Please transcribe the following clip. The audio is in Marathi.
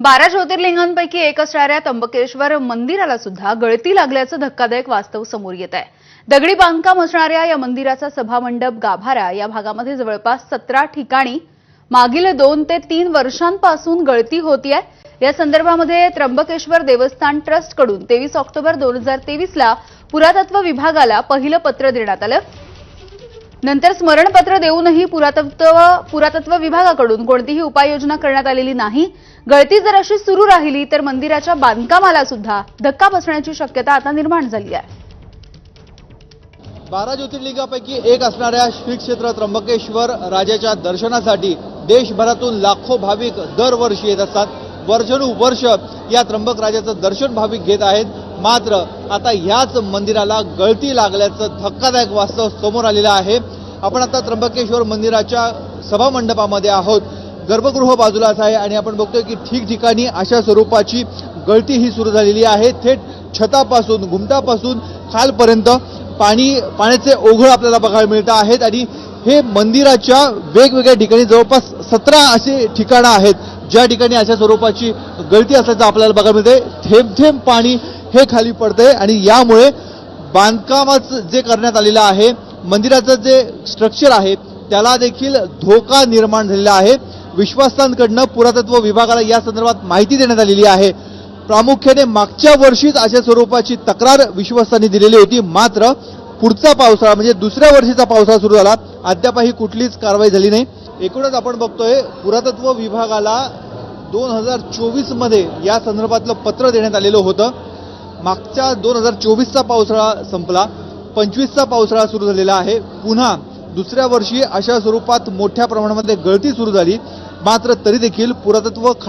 बारा ज्योतिर्लिंगांपैकी एक असणाऱ्या त्र्यंबकेश्वर मंदिराला सुद्धा गळती लागल्याचं धक्कादायक वास्तव समोर येत आहे. दगडी बांधकाम असणाऱ्या या मंदिराचा सभामंडप गाभारा या भागामध्ये जवळपास सतरा ठिकाणी मागील दोन ते तीन वर्षांपासून गळती होतीये. या संदर्भामध्ये त्र्यंबकेश्वर देवस्थान ट्रस्टकडून तेवीस ऑक्टोबर दोन हजार तेवीसला पुरातत्व विभागाला पहिलं पत्र देण्यात आलं. नंतर स्मरणपत्र देऊनही पुरातत्व पुरातत्व विभागाकडून कोणतीही उपाययोजना करण्यात आलेली नाही. गळती जर अशी सुरू राहिली तर मंदिराच्या बांधकामाला सुद्धा धक्का बसण्याची शक्यता आता निर्माण झाली आहे. बारा ज्योतिर्लिंगापैकी एक असणाऱ्या श्री क्षेत्र त्र्यंबकेश्वर राजाच्या दर्शनासाठी देशभरातून लाखो भाविक दरवर्षी येत असतात. वर्षानुवर्ष या त्र्यंबक राजाचं दर्शन भाविक घेत आहेत. मात्र आता ह्याच मंदिराला गळती लागल्याचं धक्कादायक वास्तव समोर आलेलं आहे. आपण आता त्र्यंबकेश्वर मंदिराच्या सभामंडपामध्ये आहोत. गर्भगृह बाजूलाच आहे आणि आपण बघतोय की ठिकठिकाणी अशा स्वरूपाची गळती ही सुरू झालेली आहे. थेट छतापासून घुमटापासून खालपर्यंत पाणी पाण्याचे ओघळ आपल्याला बघायला मिळत आहेत आणि हे मंदिराच्या वेगवेगळ्या ठिकाणी जवळपास सतरा असे ठिकाणं आहेत. ज्या ठिकाणी अशा स्वरूपाची गळती असल्याचं आपल्याला बघायला मिळते. थेंब थेंब पाणी हे खाली पडतंय आणि यामुळे बांधकामाचं जे करण्यात आलेलं आहे मंदिराचं जे स्ट्रक्चर आहे त्याला देखील धोका निर्माण झालेला आहे. विश्वासांकडनं पुरातत्व विभागाला या संदर्भात माहिती देण्यात आलेली आहे. प्रामुख्याने मागच्या वर्षीच अशा स्वरूपाची तक्रार विश्वस्तांनी दिलेली होती. मात्र पुढचा पावसाळा म्हणजे दुसऱ्या वर्षीचा पावसाळा सुरू झाला. अद्यापही कुठलीच कारवाई झाली नाही. एकूणच आपण बघतोय पुरातत्व विभागाला दोन हजार चोवीसमध्ये या संदर्भातलं पत्र देण्यात आलेलं होतं. मागच्या दोन हजार चोवीसचा पावसाळा संपला पंचवीसचा पावसाळा सुरू झालेला आहे. पुन्हा दुसऱ्या वर्षी अशा स्वरूपात मोठ्या प्रमाणामध्ये गळती सुरू झाली. मात्र तरी देखील पुरातत्व खाते